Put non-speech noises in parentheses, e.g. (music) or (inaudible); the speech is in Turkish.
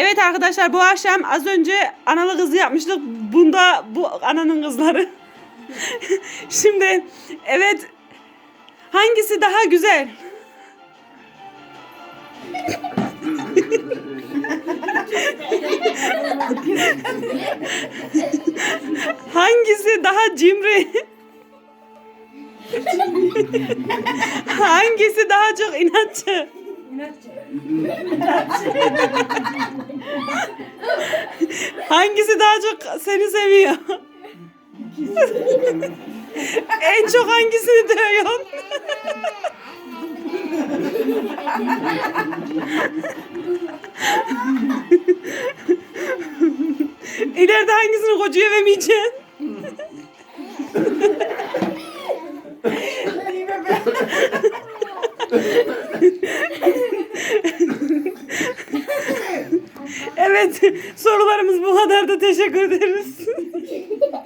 Evet arkadaşlar bu akşam az önce analı kızı yapmıştık. Bunda bu ananın kızları. (laughs) Şimdi evet hangisi daha güzel? (laughs) Hangisi daha cimri? (laughs) Hangisi daha çok inatçı? Hangisi daha çok seni seviyor? en çok hangisini dövüyorsun? İleride hangisini kocaya vermeyeceksin? Evet (laughs) sorularımız bu kadar da teşekkür ederiz. (laughs)